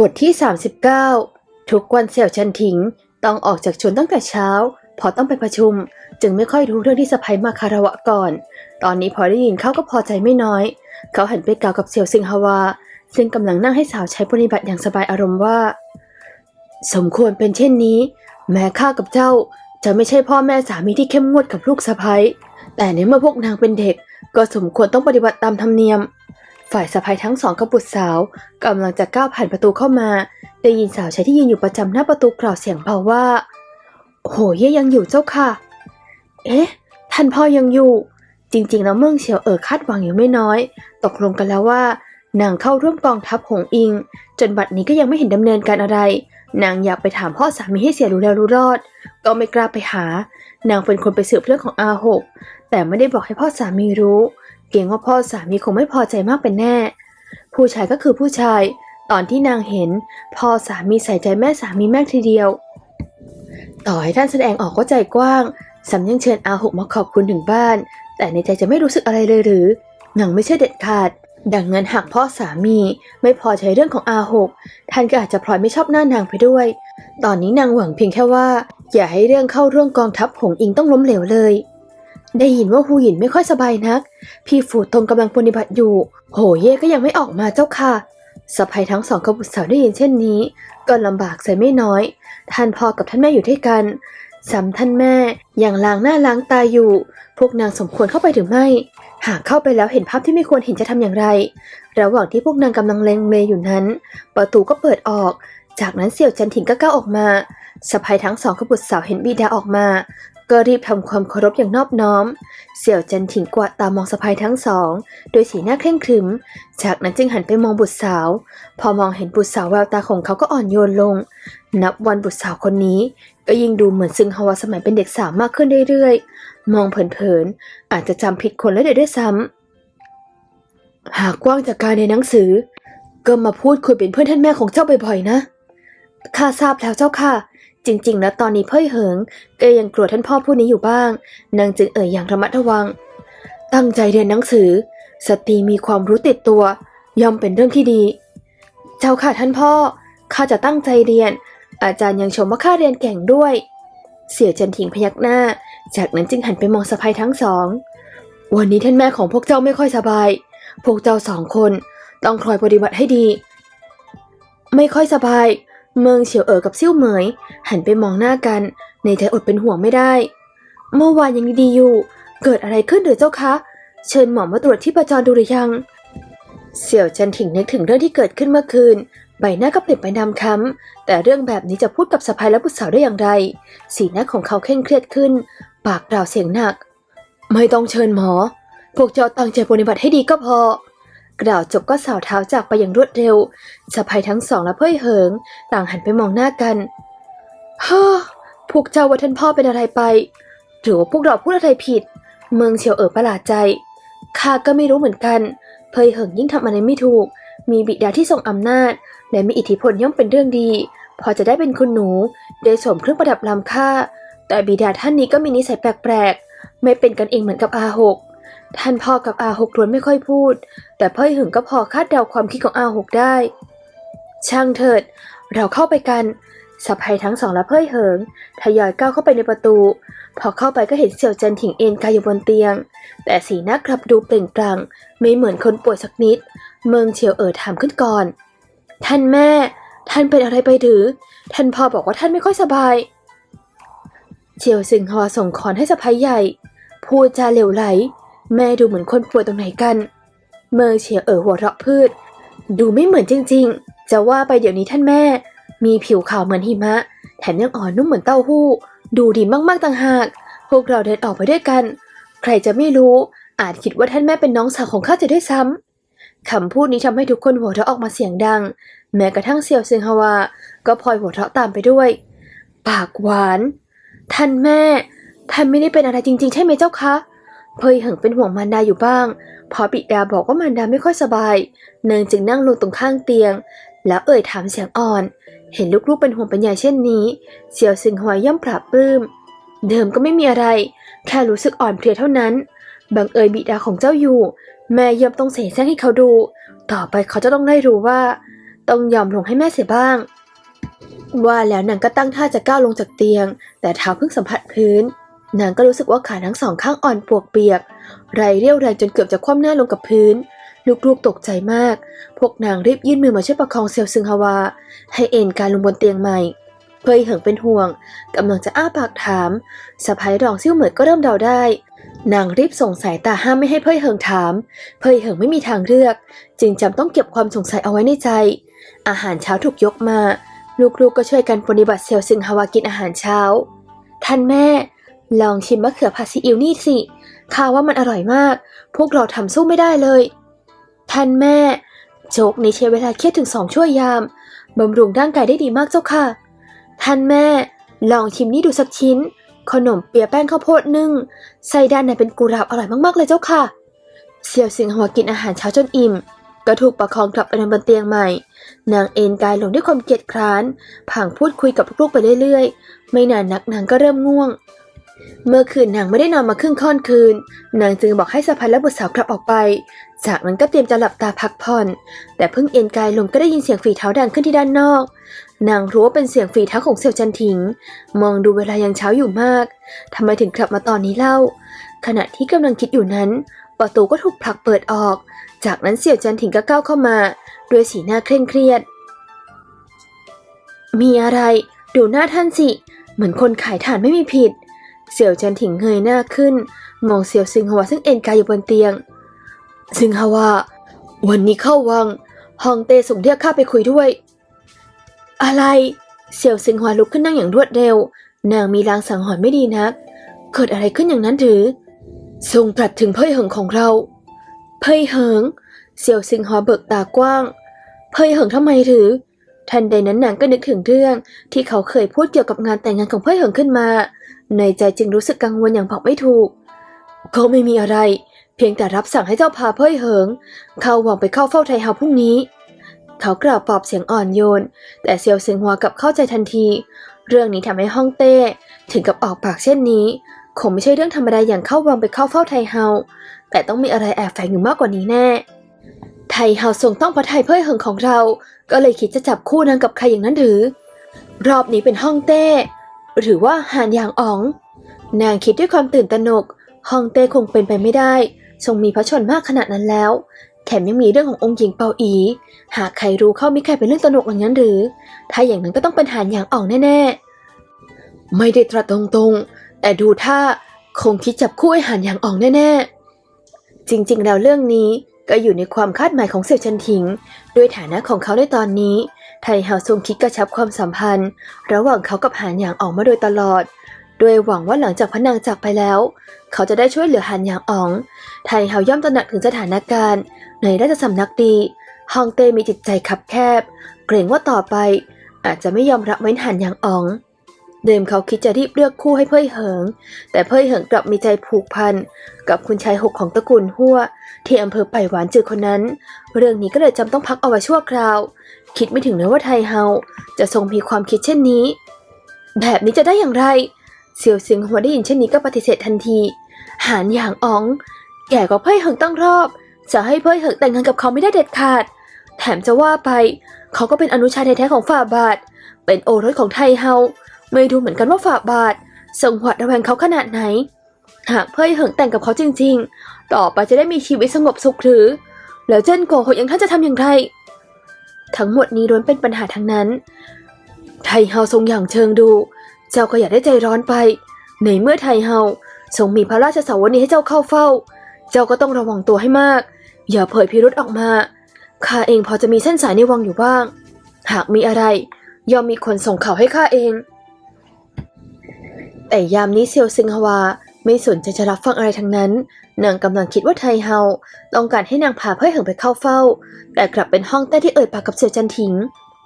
บทที่ 39 ทุกวันเสี่ยวชันถิง ต้องออกจากชวนตั้งแต่เช้า พอต้องไปประชุม จึงไม่ค่อยรู้เรื่องที่สะพายมาคารวะก่อน ตอนนี้พอได้ยินเขาก็พอใจไม่น้อย เขาหันไปกล่าวกับเสี่ยวซิงฮาวา ซึ่งกำลังนั่งให้สาวใช้ปฏิบัติอย่างสบายอารมณ์ว่า สมควรเป็นเช่นนี้ แม้ข้ากับเจ้า จะไม่ใช่พ่อแม่สามีที่เข้มงวดกับลูกสะใภ้แต่ในเมื่อพวกนางเป็นเด็ก ก็สมควรต้องปฏิบัติตามธรรมเนียม ฝ่ายสะพายทั้งสองกับบุตรสาวกำลังจะก้าวผ่านประตูเข้ามา ได้ยินสาวใช้ที่ยืนอยู่ประจำหน้าประตูกล่าวเสียงเบาว่า โหเย่ยังอยู่เจ้าค่ะ เอ๊ะ ท่านพ่อยังอยู่ จริงๆแล้วเมืองเฉียวเอ๋อคาดหวังอยู่ไม่น้อย ตกลงกันแล้วว่านางเข้าร่วมกองทัพหงอิง จนบัดนี้ก็ยังไม่เห็นดำเนินการอะไร นางอยากไปถามพ่อสามีให้เสียรู้แล้วรู้รอด ก็ไม่กล้าไปหา นางเป็นคนไปสืบเรื่องของอาหกแต่ไม่ได้บอกให้พ่อสามีรู้ เกรงว่าพ่อสามีคงไม่พอใจมากเป็นแน่ ผู้ชายก็คือผู้ชาย ตอนที่นางเห็น พ่อสามีใส่ใจแม่สามีแม่ทีเดียว ต่อให้ท่านแสดงออกก็ใจกว้างสำยังเชิญอาหกมาขอบคุณถึงบ้าน แต่ในใจจะไม่รู้สึกอะไรเลยหรือนางไม่ใช่เด็ดขาด ดังนั้นหากพ่อสามีไม่พอใจเรื่องของอาหกท่านก็อาจจะพลอยไม่ชอบหน้านางไปด้วย ตอนนี้นางหวังเพียงแค่ว่า อย่าให้เรื่องเข้าร่วมกองทัพหงอิงต้องล้มเหลวเลย ได้ยินว่าฮูหยินไม่ค่อยสบายนัก พี่ฝูตงกำลังปฏิบัติอยู่ โหเย่ก็ยังไม่ออกมาเจ้าค่ะสะพายทั้งสองกบุตรสาวได้ยินเช่นนี้ ก็ลำบากใจไม่น้อย ท่านพ่อกับท่านแม่อยู่ด้วยกันสำท่านแม่อย่างล้างหน้าล้างตาอยู่ พวกนางสมควรเข้าไปหรือไม่ หากเข้าไปแล้วเห็นภาพที่ไม่ควรเห็นจะทำอย่างไร ระหว่างที่พวกนางกำลังเลงเลอยู่นั้น ประตูก็เปิดออก จากนั้นเสี่ยวจันถิงก็ก้าวออกมาสะพายทั้งสองกับบุตรสาวเห็นบิดาออกมา ก็รีบทำความเคารพอย่างนอบน้อม เสี่ยวจันถิงกวาดตามองสะพายทั้งสอง โดยสีหน้าเคร่งครึม จากนั้นจึงหันไปมองบุตรสาว พอมองเห็นบุตรสาวแววตาของเขาก็อ่อนโยนลง นับวันบุตรสาวคนนี้ ก็ยิ่งดูเหมือนซึงฮาวาสมัยเป็นเด็กสาวมากขึ้นเรื่อยๆ มองเผินๆ อาจจะจำผิดคนแล้วเดี๋ยวด้วยซ้ำ หากกว้างจากการในหนังสือ ก็มาพูดคุยเป็นเพื่อนท่านแม่ของเจ้าบ่อยๆนะ ข้าทราบแล้วเจ้าค่ะ จริงๆแล้วตอนนี้เพ่ยเหิงก็ยังกลัวท่านพ่อผู้นี้อยู่บ้าง นางจึงเอ่ยอย่างระมัดระวัง ตั้งใจเรียนหนังสือ สตรีมีความรู้ติดตัว ย่อมเป็นเรื่องที่ดี เจ้าค่ะท่านพ่อข้าจะตั้งใจเรียน อาจารย์ยังชมว่าข้าเรียนเก่งด้วย เสี่ยจันทิงพยักหน้า จากนั้นจึงหันไปมองสะพายทั้งสอง วันนี้ท่านแม่ของพวกเจ้าไม่ค่อยสบาย พวกเจ้าสองคนต้องคอยปฏิบัติให้ดี ไม่ค่อยสบาย เมืองเฉียวเอ๋อกับซิ่วเหมย หันไปมองหน้ากัน ในใจอดเป็นห่วงไม่ได้ เมื่อวานยังดีอยู่ เกิดอะไรขึ้นหรือเจ้าคะ เชิญหมอมาตรวจที่ประจรดูหรือยัง เสี่ยวจันถิงนึกถึงเรื่องที่เกิดขึ้นเมื่อคืน ใบหน้าก็เปลี่ยนไปดำค้ำแต่เรื่องแบบนี้จะพูดกับสะพายและบุตรสาวได้อย่างไร สีหน้าของเขาเคร่งเครียดขึ้น ปากกล่าวเสียงหนัก ไม่ต้องเชิญหมอ พวกเจ้าตั้งใจปฏิบัติให้ดีก็พอ กล่าวจบก็สาวเท้าจากไปอย่างรวดเร็วสะพายทั้งสองและเพ่ยเหิง ต่างหันไปมองหน้ากันเฮ้อพวกเจ้าว่าท่านพ่อเป็นอะไรไป หรือว่าพวกเราพูดอะไรผิด เมืองเฉียวเอ๋อประหลาดใจข้าก็ไม่รู้เหมือนกัน เพยเหิงยิ่งทำอะไรไม่ถูก มีบิดาที่ทรงอำนาจ และมีอิทธิพลย่อมเป็นเรื่องดี พอจะได้เป็นคุณหนูได้สวมเครื่องประดับล้ำค่า แต่บิดาท่านนี้ก็มีนิสัยแปลกๆ ไม่เป็นกันเองเหมือนกับอาหก ท่านพ่อกับอาหกล้วนไม่ค่อยพูด แต่เพยหิงก็พอคาดเดาความคิดของอาหกได้ ช่างเถิด เราเข้าไปกันสะพายทั้งสองและเพยเหิงทยอยก้าวเข้าไปในประตู พอเข้าไปก็เห็นเสี่ยวจันถิงเอนกายอยู่บนเตียง แต่สีหน้ากลับดูเปล่งปลั่งไม่เหมือนคนป่วยสักนิด เมืองเฉียวเอ๋อถามขึ้นก่อน ท่านแม่ ท่านเป็นอะไรไปหรือ ท่านพ่อบอกว่าท่านไม่ค่อยสบาย เฉียวซึงฮอส่งคอนให้สะพายใหญ่ พูดจาเหลวไหล แม่ดูเหมือนคนป่วยตรงไหนกัน เมอเฉียวเอ๋อหัวเราะพืช ดูไม่เหมือนจริง ๆ จะว่าไปเดี๋ยวนี้ท่านแม่ มีผิวขาวเหมือนหิมะ แถมยังอ่อนนุ่มเหมือนเต้าหู้ ดูดีมากๆต่างหาก พวกเราเดินออกไปด้วยกัน ใครจะไม่รู้ อาจคิดว่าท่านแม่เป็นน้องสาวของข้าจะด้วยซ้ำคำพูดนี้ทำให้ทุกคนหัวเราะออกมาเสียงดัง แม้กระทั่งเซียวซึงฮาวา ก็พลอยหัวเราะตามไปด้วย ปากหวาน ท่านแม่ท่านไม่ได้เป็นอะไรจริง ๆ ใช่ไหมเจ้าคะ เพยเหิงเป็นห่วงมารดาอยู่บ้าง พอบิดาบอกว่ามารดาไม่ค่อยสบาย เนิงจึงนั่งลงตรงข้างเตียง แล้วเอ่ยถามเสียงอ่อน เห็นลูกๆเป็นห่วงเป็นใยเช่นนี้ เสี่ยวซึงฮวยย่อมปราบปลื้ม เดิมก็ไม่มีอะไร แค่รู้สึกอ่อนเพลียเท่านั้น บังเอิญบิดาของเจ้าอยู่ แม่ย่อมต้องเสแสร้งให้เขาดู ต่อไปเขาจะต้องได้รู้ว่า ต้องยอมลงให้แม่เสียบ้าง ว่าแล้วนางก็ตั้งท่าจะก้าวลงจากเตียง แต่เท้าเพิ่งสัมผัสพื้น นางก็รู้สึกว่าขาทั้งสองข้างอ่อนปวกเปียก ไรเรี่ยวแรงจนเกือบจะคว่ำหน้าลงกับพื้น ลูกๆตกใจมาก พวกนางรีบยื่นมือมาช่วยประคองเซียวซึงฮวา ให้เอนกายลงบนเตียงใหม่ เพยเหิงเป็นห่วงกำลังจะอ้าปากถามสะพ้ายรองซิ่วเหมยก็เริ่มเดาได้ นางรีบส่งสายตาห้ามไม่ให้เพยเหิงถาม เพยเหิงไม่มีทางเลือก จึงจำต้องเก็บความสงสัยเอาไว้ในใจ อาหารเช้าถูกยกมา ลูกๆกก็ช่วยกันปฏิบัติเซียวซึงฮาวากินอาหารเช้า ท่านแม่ ลองชิมมะเขือผัดซีอิ๊วนี่สิข้าว่ามันอร่อยมาก พวกเราทำสู้ไม่ได้เลย ท่านแม่ โจกในี้ใช้เวลาเคี่ยวถึงสองชั่วยามบำรุงร่างกายได้ดีมากเจ้าค่ะ ท่านแม่ ลองชิมนี่ดูสักชิ้น ขนมเปียแป้งข้าวโพดนึ่งไส้ด้านในเป็นกุหลาบอร่อยมากๆเลยเจ้าค่ะเสี่ยวสิงหัวกินอาหารเช้าจนอิ่ม ก็ถูกประคองกลับไปนอนบนเตียงใหม่ นางเอนกายลงด้วยความเกียจคร้านผางพูดคุยกับลูกๆไปเรื่อยๆ ไม่นานนักนางก็เริ่มง่วง เมื่อคืนนางไม่ได้นอนมาครึ่งค่อนคืน นางจึงบอกให้สะพายและบุตรสาวกลับออกไป จากนั้นก็เตรียมจะหลับตาพักผ่อน แต่เพิ่งเอนกายลงก็ได้ยินเสียงฝีเท้าดังขึ้นที่ด้านนอก นางรู้ว่าเป็นเสียงฝีเท้าของเสี่ยวจันทิง มองดูเวลายังเช้าอยู่มากทำไมถึงกลับมาตอนนี้เล่า ขณะที่กำลังคิดอยู่นั้น ประตูก็ถูกผลักเปิดออก จากนั้นเสี่ยวจันทิงก็ก้าวเข้ามาด้วยสีหน้าเคร่งเครียด มีอะไร ดูหน้าท่านสิ เหมือนคนขายถ่านไม่มีผิด เสี่ยวจันถิงเงยหน้าขึ้น มองเสี่ยวซึงฮวาซึ่งเอนกายอยู่บนเตียง ซึงฮวาวันนี้เข้าวังฮองเตส่งเรียกข้าไปคุยด้วย อะไร เสี่ยวซึงฮวาลุกขึ้นนั่งอย่างรวดเร็ว นางมีลางสังหรณ์ไม่ดีนัก เกิดอะไรขึ้นอย่างนั้นหรือ ทรงตรัสถึงเพ่ยเหิงของเรา เพ่ยเหิง เสี่ยวซึงฮวาเบิกตากว้าง เพ่ยเหิงทำไมหรือ ทันใดนั้นนางก็นึกถึงเรื่องที่เขาเคยพูดเกี่ยวกับงานแต่งงานของเพ่ยเหิงขึ้นมา ในใจจึงรู้สึกกังวลอย่างบอกไม่ถูกเขาไม่มีอะไร เพียงแต่รับสั่งให้เจ้าพาเพ่ยเหิง เข้าวังไปเข้าเฝ้าไทเฮาพรุ่งนี้ เขากล่าวปลอบเสียงอ่อนโยน แต่เซียวเซิงฮัวกับเข้าใจทันที เรื่องนี้ทำให้ฮ่องเต้ถึงกับออกปากเช่นนี้ คงไม่ใช่เรื่องธรรมดาอย่างเข้าวังไปเข้าเฝ้าไทเฮา แต่ต้องมีอะไรแอบแฝงอยู่มากกว่านี้แน่ ไทเฮาทรงต้องพระไทเพ่ยเหิงของเรา ก็เลยคิดจะจับคู่นางกับใครอย่างนั้นหรือ รอบนี้เป็นฮ่องเต้ หรือว่าหานยางอ๋อง นางคิดด้วยความตื่นตระหนกฮองเต้คงเป็นไปไม่ได้ทรงมีพระชนมากขนาดนั้นแล้ว แถมยังมีเรื่องขององค์หญิงเปาอี หากใครรู้เข้ามิใครเป็นเรื่องตระหนกอย่างนั้นหรือ ถ้าอย่างนั้นก็ต้องเป็นหานยางอ๋องแน่ๆ ไม่ได้ตรัสตรงๆ แต่ดูท่าคงคิดจับคู่ไอ้หานยางอ๋องแน่ๆ จริงๆ แล้วเรื่องนี้ก็อยู่ในความคาดหมายของเสี่ยวชันถิง ด้วยฐานะของเขาในตอนนี้ ไทเฮาทรงคิดกระชับความสัมพันธ์ ระหว่างเขากับหานหยางอ๋องมาโดยตลอด โดยหวังว่าหลังจากพระนางจากไปแล้ว เขาจะได้ช่วยเหลือหานหยางอ๋อง ไทเฮาย่อมตระหนักถึงสถานการณ์ ในราชสำนักดีฮองเต้มีจิตใจคับแคบ เกรงว่าต่อไป อาจจะไม่ยอมรับไว้หานหยางอ๋องเดิมเขาคิดจะรีบเลือกคู่ให้เพ่ยเหิง แต่เพ่ยเหิงกลับมีใจผูกพัน กับคุณชายหกของตระกูลหัวที่อำเภอไผ่หวานจืดคนนั้น เรื่องนี้ก็เลยจำต้องพักเอาไว้ชั่วคราว คิดไม่ถึงเลยว่าไทเฮาจะทรงมีความคิดเช่นนี้ แบบนี้จะได้อย่างไรเสี่ยวซิงหัวได้ยินเช่นนี้ก็ปฏิเสธทันที หานหยางอ๋องแก่กว่าเพ่ยเหิงตั้งรอบ จะให้เพ่ยเหิงแต่งงานกับเขาไม่ได้เด็ดขาด แถมจะว่าไปเขาก็เป็นอนุชาแท้ๆของฝ่าบาท เป็นโอรสของไทเฮาไม่ดูเหมือนกันว่าฝ่าบาททรงหวาดระแวงเขาขนาดไหน หากเพ่ยเหิงแต่งกับเขาจริง ๆ ต่อไปจะได้มีชีวิตสงบสุขหรือ แล้วเจิ้นโกหกย่างท่านจะทำอย่างไร ทั้งหมดนี้ล้วนเป็นปัญหาทั้งนั้น ไทเฮาทรงอย่างเชิงดู เจ้าก็อย่าได้ใจร้อนไป ในเมื่อไทเฮาทรงมีพระราชสาวนีให้เจ้าเข้าเฝ้า เจ้าก็ต้องระวังตัวให้มาก อย่าเผยพิรุษออกมา ข้าเองพอจะมีเส้นสายในวังอยู่บ้าง หากมีอะไร ย่อมมีคนส่งข่าวให้ข้าเอง แต่ยามนี้เซียวซิงฮวา ไม่สนใจจะรับฟังอะไรทั้งนั้น นางกำลังคิดว่าไทเฮาต้องการให้นางพาเพื่อเหิงไปเข้าเฝ้า แต่กลับเป็นห้องใต้ที่เอ่ยปากกับเสี่ยวจันทิง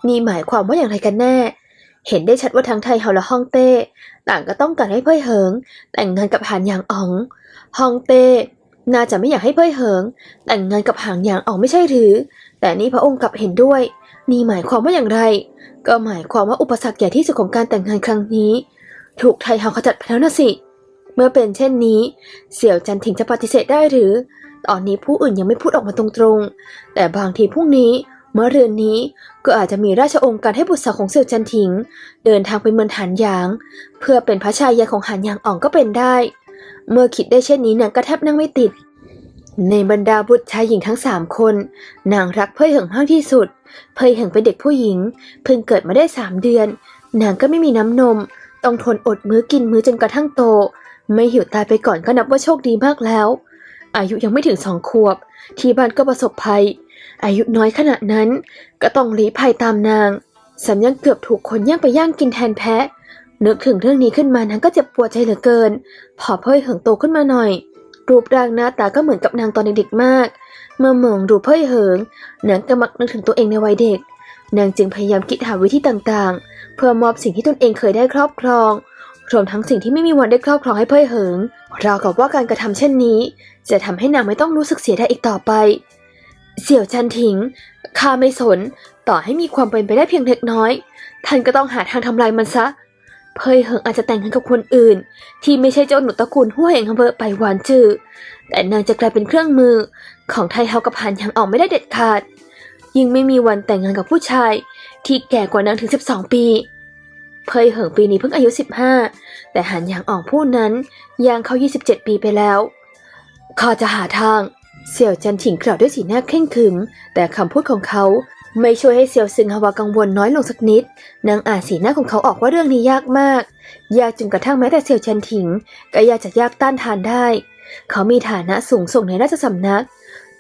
นี่หมายความว่าอย่างไรกันแน่ เห็นได้ชัดว่าทั้งไทเฮาและฮ่องเต้ ต่างก็ต้องการให้เพ่ยเหิง แต่งงานกับหานหยางอ๋องฮ่องเต้น่าจะไม่อยากให้เพ่ยเหิง แต่งงานกับหางหยางอ๋องไม่ใช่หรือ แต่นี่พระองค์กลับเห็นด้วย นี่หมายความว่าอย่างไร ก็หมายความว่าอุปสรรคใหญ่ที่สุดของการแต่งงานครั้งนี้ ถูกไทเฮาขจัดไปแล้วนะสิ เมื่อเป็นเช่นนี้ เสี่ยวจันถิงจะปฏิเสธได้หรือ ตอนนี้ผู้อื่นยังไม่พูดออกมาตรงๆ แต่บางทีพรุ่งนี้เมื่อเรือนนี้ก็อาจจะมีราชองค์การให้บุตรสาวของเสี่ยวจันทิง เดินทางไปเมืองหานหยาง เพื่อเป็นพระชายาของหานหยางอ่องก็เป็นได้ เมื่อคิดได้เช่นนี้นางก็แทบนั่งไม่ติด ในบรรดาบุตรชายหญิงทั้งสามคน นางรักเพ่ยเหิงมากที่สุด เพ่ยเหิงเป็นเด็กผู้หญิง เพิ่งเกิดมาได้สามเดือน นางก็ไม่มีน้ำนม ต้องทนอดมื้อกินมื้อจนกระทั่งโต ไม่หิวตายไปก่อนก็นับว่าโชคดีมากแล้ว อายุยังไม่ถึงสองขวบ ที่บ้านก็ประสบภัย อายุน้อยขนาดนั้น ก็ต้องลี้ภัยตามนางสำยังเกือบถูกคนย่างไปย่างกินแทนแพะ นึกถึงเรื่องนี้ขึ้นมานางก็เจ็บปวดใจเหลือเกิน พอเพ่ยเหิงโตขึ้นมาหน่อย รูปร่างหน้าตาก็เหมือนกับนางตอนเด็กๆมาก เมื่อมองดูเพ่ยเหิงนางก็มักนึกถึงตัวเองในวัยเด็ก นางจึงพยายามคิดหาวิธีต่างๆ เพื่อมอบสิ่งที่ตนเองเคยได้ครอบครอง รวมทั้งสิ่งที่ไม่มีวันได้ครอบครองให้เพ่ยเหิงราวกับว่าการกระทำเช่นนี้ จะทำให้นางไม่ต้องรู้สึกเสียดายอีกต่อไป เสี่ยวจันถิงข้าไม่สน ต่อให้มีความเป็นไปได้เพียงเล็กน้อย ท่านก็ต้องหาทางทำลายมันซะ เพยเหิงอาจจะแต่งงานกับคนอื่น ที่ไม่ใช่เจ้าหนูตระกูลหัวแห่งอำเภอไปหวานจือแต่นางจะกลายเป็นเครื่องมือ ของไทเฮากับหันยังออกไม่ได้เด็ดขาด ยิ่งไม่มีวันแต่งงานกับผู้ชาย ที่แก่กว่านางถึง 12 ปี เพยเหิงปีนี้เพิ่งอายุ 15 แต่หันยางอ่องผู้นั้นยางเขา 27 ปีไปแล้วข้าจะหาทาง เสี่ยวจันถิงกล่าวด้วยสีหน้าเคร่งขรึม แต่คำพูดของเขาไม่ช่วยให้เสี่ยวซึงฮวากังวลน้อยลงสักนิด นางอ่านสีหน้าของเขาออกว่าเรื่องนี้ยากมาก ยากจนกระทั่งแม้แต่เสี่ยวจันถิง ก็ยากจะยากต้านทานได้ เขามีฐานะสูงส่งในราชสำนัก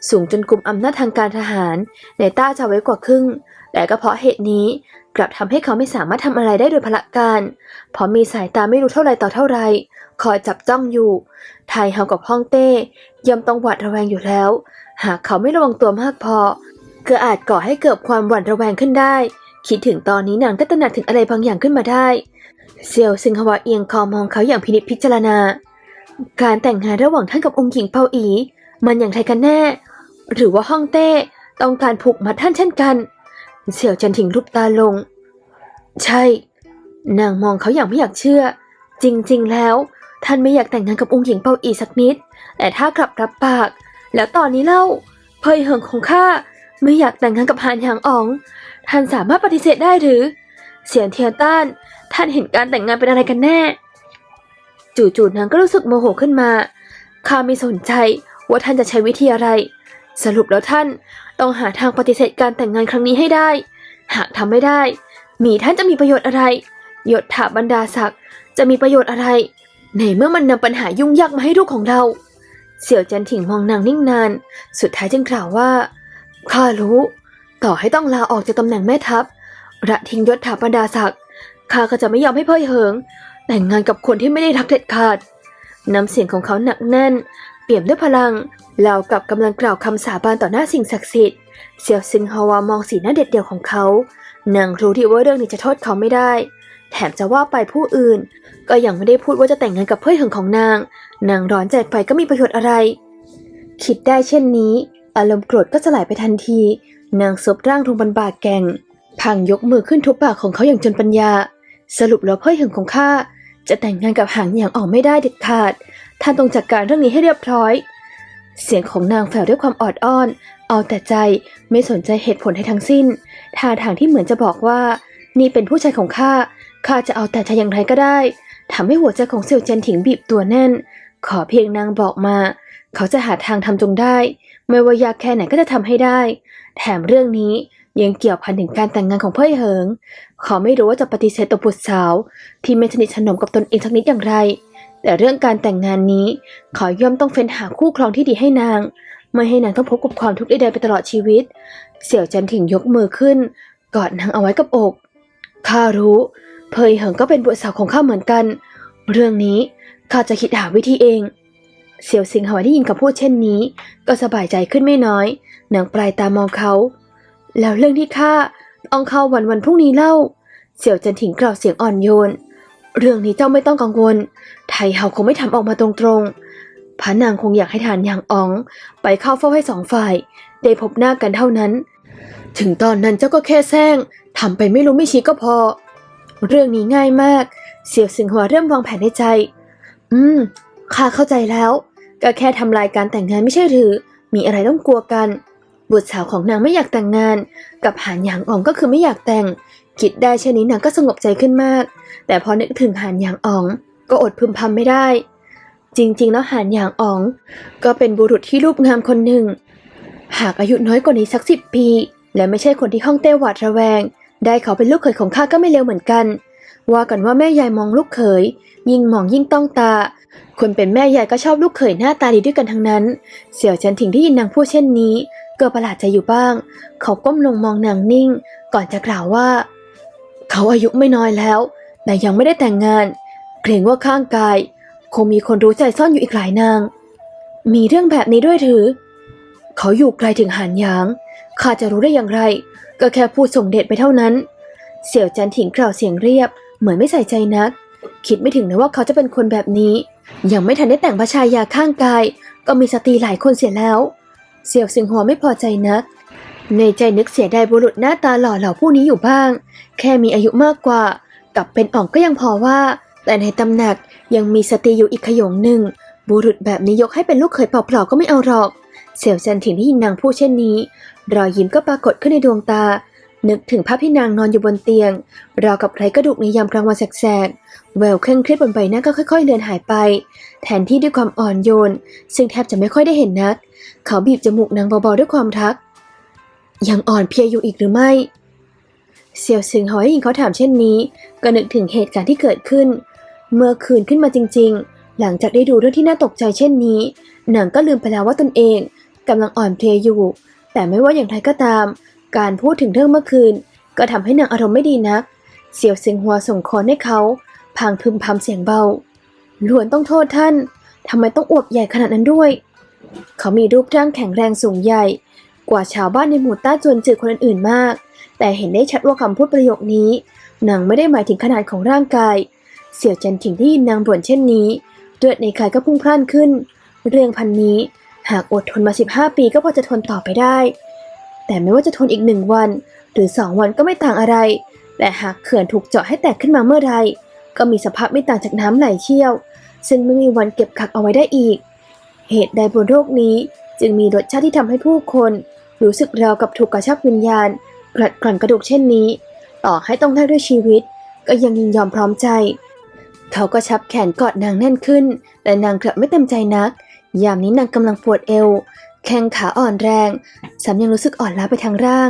สูงจนกลุ่มอำนาจทางการทหาร ในต้าจะไว้กว่าครึ่ง แต่ก็เพราะเหตุนี้ กลับทำให้เขาไม่สามารถทำอะไรได้โดยพละการเพราะมีสายตาไม่รู้เท่าไรต่อเท่าไรคอยจับจ้องอยู่ ไทยเฮากับฮ่องเต้ย่อมต้องหวาดระแวงอยู่แล้ว หากเขาไม่ระวังตัวมากพอก็อาจก่อให้เกิดความหวั่นระแวงขึ้นได้ คิดถึงตอนนี้นางก็ตระหนักถึงอะไรบางอย่างขึ้นมาได้เซียวซิงฮวาเอียงคอมองเขาอย่างพินิจพิจารณา การแต่งงานระหว่างท่านกับองค์หญิงเปาอี มันอย่างไรกันแน่ หรือว่าฮ่องเต้ต้องการผูกมัดท่านเช่นกัน เสี่ยวจันถิงรูปตาลง ใช่ นางมองเขาอย่างไม่อยากเชื่อ จริงๆแล้ว ท่านไม่อยากแต่งงานกับองค์หญิงเปาอีสักนิด แต่ถ้ากลับรับปาก แล้วตอนนี้เล่าเพยเหิงของข้าไม่อยากแต่งงานกับฮานหยางอ๋อง ท่านสามารถปฏิเสธได้หรือ เสียนเทียนต้าน ท่านเห็นการแต่งงานเป็นอะไรกันแน่ จู่ๆนางก็รู้สึกโมโหขึ้นมาข้าไม่สนใจว่าท่านจะใช้วิธีอะไร สรุปแล้วท่าน ต้องหาทางปฏิเสธการแต่งงานครั้งนี้ให้ได้ หากทำไม่ได้ มีท่านจะมีประโยชน์อะไร ยศถาบรรดาศักดิ์จะมีประโยชน์อะไร ในเมื่อมันนำปัญหายุ่งยากมาให้ลูกของเรา เสี่ยวจันถิงมองนางนิ่งนาน สุดท้ายจึงกล่าวว่า ข้ารู้ ต่อให้ต้องลาออกจากตำแหน่งแม่ทัพ ระทิ้งยศถาบรรดาศักดิ์ ข้าก็จะไม่ยอมให้เพ่ยเหิง แต่งงานกับคนที่ไม่ได้รักเด็ดขาด น้ำเสียงของเขาหนักแน่น เปี่ยมด้วยพลังราวกับกำลังกล่าวคำสาบานต่อหน้าสิ่งศักดิ์สิทธิ์เสี่ยวซิงฮาวามองสีหน้าเด็ดเดี่ยวของเขานางรู้ดีว่าเรื่องนี้จะโทษเขาไม่ได้ แถมจะว่าไปผู้อื่น ก็ยังไม่ได้พูดว่าจะแต่งงานกับเพื่อนหึงของนาง นางร้อนใจไปก็มีประโยชน์อะไร คิดได้เช่นนี้ อารมณ์โกรธก็สลายไปทันที นางซบร่างลงบนบ่าแกงพังยกมือขึ้นทุบปากของเขาอย่างจนปัญญา สรุปแล้วเพื่อนหึงของข้า จะแต่งงานกับหางอย่างออกไม่ได้เด็ดขาด ท่านต้องจัดการเรื่องนี้ให้เรียบร้อย เสียงของนางแฝวด้วยความออดอ้อน เอาแต่ใจไม่สนใจเหตุผลให้ทั้งสิ้น ท่าทางที่เหมือนจะบอกว่า นี่เป็นผู้ชายของข้า ข้าจะเอาแต่ใจอย่างไรก็ได้ทำให้หัวใจของเซียวเจนถิงบีบตัวแน่น ขอเพียงนางบอกมา เขาจะหาทางทำจงได้ ไม่ว่ายากแค่ไหนก็จะทำให้ได้ แถมเรื่องนี้ ยังเกี่ยวพันถึงการแต่งงานของเพ่ยเหิง เขาไม่รู้ว่าจะปฏิเสธตัวบุตรสาว ที่ไม่สนิทสนมกับตนเองสักนิดอย่างไร แต่เรื่องการแต่งงานนี้ เขาย่อมต้องเฟ้นหาคู่ครองที่ดีให้นาง ไม่ให้นางต้องพบกับความทุกข์ใดๆไปตลอดชีวิต เสี่ยวจันถิงยกมือขึ้น กอดนางเอาไว้กับอกข้ารู้เพยเหิงก็เป็นบุตรสาวของข้าเหมือนกัน เรื่องนี้ข้าจะคิดหาวิธีเองเสี่ยวสิงหวาได้ยินกับพูดเช่นนี้ ก็สบายใจขึ้นไม่น้อยนางปลายตามองเขา แล้วเรื่องที่ข้าต้องเข้าวันวันพรุ่งนี้เล่า เสี่ยวจันถิงกล่าวเสียงอ่อนโยน เรื่องนี้เจ้าไม่ต้องกังวล ไทเฮาคงไม่ทำออกมาตรงๆพระนางคงอยากให้ทานอย่างอ๋อง ไปเข้าเฝ้าให้สองฝ่าย ได้พบหน้ากันเท่านั้น ถึงตอนนั้นเจ้าก็แค่แซงทำไปไม่รู้ไม่ชี้ก็พอ เรื่องนี้ง่ายมาก เสี่ยวสิงหัวเริ่มวางแผนในใจ อืมข้าเข้าใจแล้ว ก็แค่ทำลายการแต่งงานไม่ใช่หรือ มีอะไรต้องกลัวกัน บุตรสาวของนางไม่อยากแต่งงาน กับหานหยางอองก็คือไม่อยากแต่ง คิดได้เช่นนี้นางก็สงบใจขึ้นมาก แต่พอนึกถึงหานหยางออง ก็อดพึมพำไม่ได้ จริงๆ แล้วหานหยางออง ก็เป็นบุรุษที่รูปงามคนหนึ่ง หากอายุน้อยกว่านี้สักสิบปี และไม่ใช่คนที่ห้องเต้หวาดระแวง ได้เขาเป็นลูกเขยของข้าก็ไม่เลวเหมือนกัน ว่ากันว่าแม่ยายมองลูกเขย ยิ่งมองยิ่งต้องตาคนเป็นแม่ยายก็ชอบลูกเขยหน้าตาดีด้วยกันทั้งนั้น เสี่ยวจันถิงได้ยินนางพูดเช่นนี้ เก็ประหลาดใจอยู่บ้าง เขาก้มลงมองนางนิ่ง ก่อนจะกล่าวว่า เขาอายุไม่น้อยแล้ว แต่ยังไม่ได้แต่งงาน เกรงว่าข้างกาย คงมีคนรู้ใจซ่อนอยู่อีกหลายนาง มีเรื่องแบบนี้ด้วยหรือ เขาอยู่ไกลถึงหานหยาง ข้าจะรู้ได้อย่างไร ก็แค่พูดส่งเดชไปเท่านั้น เสี่ยวจันถิงกล่าวเสียงเรียบ เหมือนไม่ใส่ใจนัก คิดไม่ถึงนะว่าเขาจะเป็นคนแบบนี้ ยังไม่ทันได้แต่งพระชายาข้างกาย ก็มีสตรีหลายคนเสียแล้ว เสี่ยวสิงหัวไม่พอใจนัก ในใจนึกเสียดายบุรุษหน้าตาหล่อเหล่าผู้นี้อยู่บ้าง แค่มีอายุมากกว่า กับเป็นอ่องก็ยังพอว่า แต่ในตำหนักยังมีสตรีอยู่อีกขยงหนึ่ง บุรุษแบบนี้ยกให้เป็นลูกเขยเปล่าๆก็ไม่เอาหรอก เสี่ยวจันถิงได้ยินนางพูดเช่นนี้ รอยยิ้มก็ปรากฏขึ้นในดวงตา นึกถึงภาพที่นางนอนอยู่บนเตียง ราวกับไรกระดูกในยามกลางวันแสกๆแววเคร่งเครียดบนใบหน้าก็ค่อย ๆ เลือนหายไป แทนที่ด้วยความอ่อนโยน ซึ่งแทบจะไม่ค่อยได้เห็นนัก เขาบีบจมูกนางเบาๆด้วยความทัก ยังอ่อนเพลียอยู่อีกหรือไม่เสี่ยวซึงหอยหญิงเขาถามเช่นนี้ ก็นึกถึงเหตุการณ์ที่เกิดขึ้น เมื่อคืนขึ้นมาจริง ๆ หลังจากได้ดูเรื่องที่น่าตกใจเช่นนี้นางก็ลืมไปแล้วว่าตนเองกำลังอ่อนเพลียอยู่ แต่ไม่ว่าอย่างไรก็ตาม การพูดถึงเรื่องเมื่อคืน ก็ทำให้นางอารมณ์ไม่ดีนัก เสี่ยวเซิงหัวส่งคอนให้เขาพางพึมพำเสียงเบาล้วนต้องโทษท่านทำไมต้องอวบใหญ่ขนาดนั้นด้วย เขามีรูปร่างแข็งแรงสูงใหญ่ กว่าชาวบ้านในหมู่ต้าจวนจืดคนอื่นๆมาก แต่เห็นได้ชัดว่าคำพูดประโยคนี้นางไม่ได้หมายถึงขนาดของร่างกาย เสี่ยวจันถิงที่ยินนางบ่นเช่นนี้เลือดในกายก็พุ่งพล่านขึ้น เรื่องพันนี้ หากอดทนมา 15 ปีก็พอจะทนต่อไปได้ แต่ไม่ว่าจะทนอีกหนึ่งวัน หรือสองวันก็ไม่ต่างอะไรแต่หากเขื่อนถูกเจาะให้แตกขึ้นมาเมื่อใดก็มีสภาพไม่ต่างจากน้ำไหลเชี่ยว ซึ่งไม่มีวันเก็บขักเอาไว้ได้อีก เหตุใดบนโลกนี้จึงมีรสชาติที่ทำให้ผู้คน รู้สึกราวกับถูกกระชับวิญญาณกรัดกร่อนกระดูกเช่นนี้ ต่อให้ต้องแลกด้วยชีวิต ก็ยังยินยอมพร้อมใจ เขาก็ชับแขนกอดนางแน่นขึ้น แต่นางกลับไม่เต็มใจนัก ยามนี้นางกำลังปวดเอว แข้งขาอ่อนแรงสำยังรู้สึกอ่อนล้าไปทางร่าง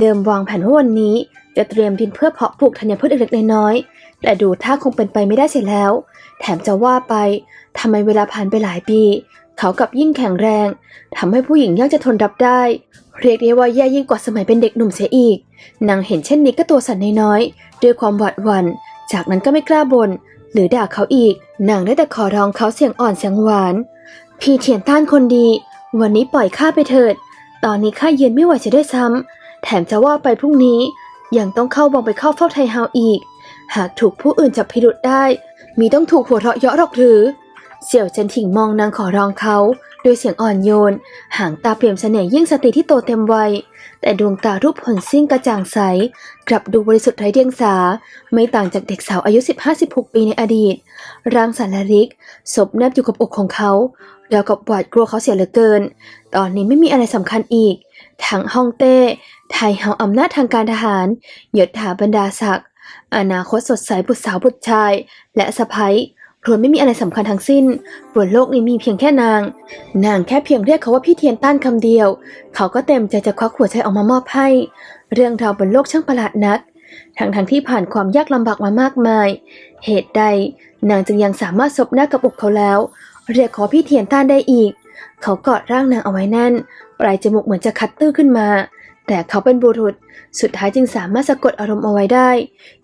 เดิมวางแผนว่าวันนี้ จะเตรียมดินเพื่อเพาะปลูกธัญพืชเล็กๆน้อยๆแต่ดูท่าคงเป็นไปไม่ได้เสียแล้ว แถมจะว่าไปทำไมเวลาผ่านไปหลายปี เขากับยิ่งแข็งแรงทำให้ผู้หญิงยากจะทนรับได้ เรียกได้ว่าแย่ยิ่งกว่าสมัยเป็นเด็กหนุ่มเสียอีกนางเห็นเช่นนี้ก็ตัวสั่นน้อยๆด้วยความหวาดหวัน่นจากนั้นก็ไม่กล้าบน่นหรือด่าเขาอีกนางได้แต่ขอร้องเขาเสียงอ่อนเสียงหวาน พี่เทียนต้านคนดี วันนี้ปล่อยข้าไปเถิด ตอนนี้ข้าเย็นไม่ไหวจะได้ซ้ำแถมจะว่าไปพรุ่งนี้ ยังต้องเข้าบังไปเข้าเฝ้าไทเฮาอีก หากถูกผู้อื่นจับพิรุษได้ มีต้องถูกหัวเราะเยาะหรอกหรือ เสี่ยวเจินถิงมองนางขอร้องเขา ด้วยเสียงอ่อนโยน หางตาเปลี่ยมเสน่ห์ยิ่งสตรีที่โตเต็มวัย แต่ดวงตารูปผลซิ่งกระจ่างใส กลับดูบริสุทธิ์ไร้เดียงสา ไม่ต่างจากเด็กสาวอายุ 15-16 ปีในอดีต ร่างสันลริก ศพแนบอยู่กับอกของเขาแล้วกับหวาดกลัวเขาเสียเหลือเกิน ตอนนี้ไม่มีอะไรสำคัญอีก ทั้งฮ่องเต้ ไทยเฮาอำนาจทางการทหารยศถาบรรดาศักดิ์อนาคตสดใสบุตรสาวบุตรชาย และสะพ้ย รวมไม่มีอะไรสำคัญทั้งสิ้น บนโลกนี้มีเพียงแค่นาง นางแค่เพียงเรียกเขาว่าพี่เทียนต้านคำเดียว เขาก็เต็มใจจะควักหัวใจออกมามอบให้ เรื่องราวบนโลกช่างประหลาดนัก ทั้งทั้งๆที่ผ่านความยากลำบากมามากมาย เหตุใด นางจึงยังสามารถซบหน้ากับอกเขาแล้ว เรียกขอพี่เทียนต้านได้อีก เขากอดร่างนางเอาไว้แน่น ปลายจมูกเหมือนจะคัดตื้อขึ้นมา แต่เขาเป็นบุรุษ สุดท้ายจึงสามารถสะกดอารมณ์เอาไว้ได้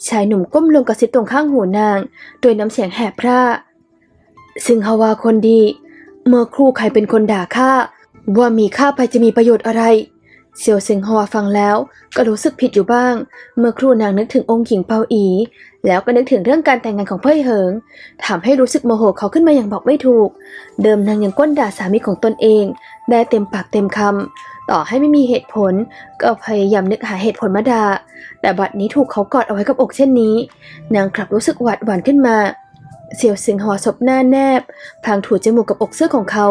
ชายหนุ่มก้มลงกระซิบตรงข้างหูนาง โดยน้ำเสียงแหบพร่าซึ่งฮาวาคนดี เมื่อครู่ใครเป็นคนด่าข้าว่ามีข้าไปจะมีประโยชน์อะไร เซียวเซิงฮวาฟังแล้ว ก็รู้สึกผิดอยู่บ้าง เมื่อครู่นางนึกถึงองค์หญิงเปาอี แล้วก็นึกถึงเรื่องการแต่งงานของเพ่ยเหิงทำให้รู้สึกโมโหเขาขึ้นมาอย่างบอกไม่ถูก เดิมนางยังก้นด่าสามีของตนเอง ได้เต็มปากเต็มคำ ต่อให้ไม่มีเหตุผล ก็พยายามนึกหาเหตุผลมาด่าแต่บัดนี้ถูกเขากอดเอาไว้กับอกเช่นนี้ นางกลับรู้สึกหวาดหวั่นขึ้นมา เสี่ยวสิงหอศพหน้าแนบพางถูจมูกกับอกเสื้อของเขา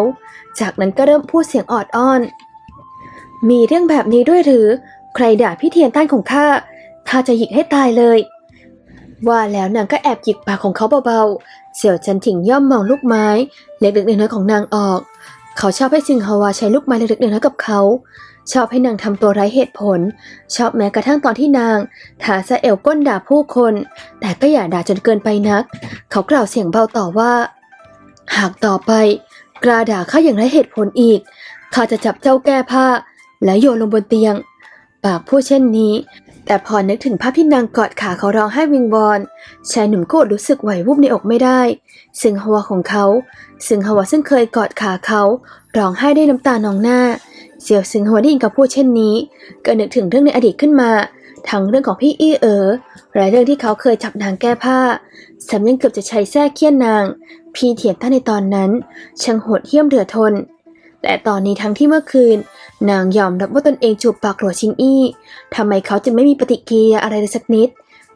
จากนั้นก็เริ่มพูดเสียงออดอ้อน มีเรื่องแบบนี้ด้วยหรือ ใครด่าพี่เทียนต้านของข้าข้าจะหยิกให้ตายเลย ว่าแล้วนางก็แอบหยิกปากของเขาเบาๆ เสี่ยวจันถิงย่อมมองลูกไม้ เล็กๆน้อยๆของนางออก เขาชอบให้ซิงฮาวาใช้ลูกไม้เล็กๆน้อยๆกับเขา ชอบให้นางทำตัวไร้เหตุผล ชอบแม้กระทั่งตอนที่นางถาซาเอลก้นด่าผู้คน แต่ก็อย่าด่าจนเกินไปนัก เขากล่าวเสียงเบาต่อว่า หากต่อไปกล้าด่าข้าอย่างไร้เหตุผลอีกข้าจะจับเจ้าแก้ผ้า และโยนลงบนเตียง ปากพูดเช่นนี้ แต่พอนึกถึงภาพที่นางกอดขาเขาร้องไห้วิงวอนชายหนุ่มก็อดรู้สึกไหววูบในอกไม่ได้ ซึ่งฮวาของเขาซึ่งฮวาซึ่งเคยกอดขาเขาร้องไห้ด้วยน้ำตานองหน้าเสี่ยวซึ่งฮวาได้ยินกับพูดเช่นนี้ ก็นึกถึงเรื่องในอดีตขึ้นมา ทั้งเรื่องของพี่อี้เอ๋อและเรื่องที่เขาเคยจับนางแก้ผ้าแถมยังเกือบจะใช้แส้เคี่ยนนาง พี่เถียนต้านในตอนนั้นช่างโหดเหี้ยมเหลือดทน แต่ตอนนี้ทั้งที่เมื่อคืน นางยอมรับว่าตนเองจูบปากหลัวชิงอี้ทำไมเขาจึงไม่มีปฏิกิริยาอะไรเลยสักนิด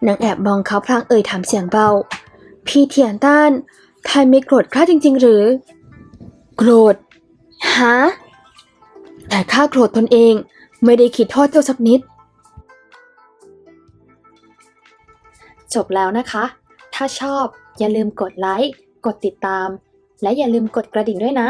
นางแอบมองเขาพลางเอ่ยถามเสียงเบา พี่เถียนต้านท่านไม่โกรธข้าจริง ๆ หรือ โกรธ ฮะ แต่ข้าโกรธตนเอง ไม่ได้คิดโทษเจ้าสักนิด จบแล้วนะคะ ถ้าชอบอย่าลืมกดไลค์ กดติดตาม และอย่าลืมกดกระดิ่งด้วยนะ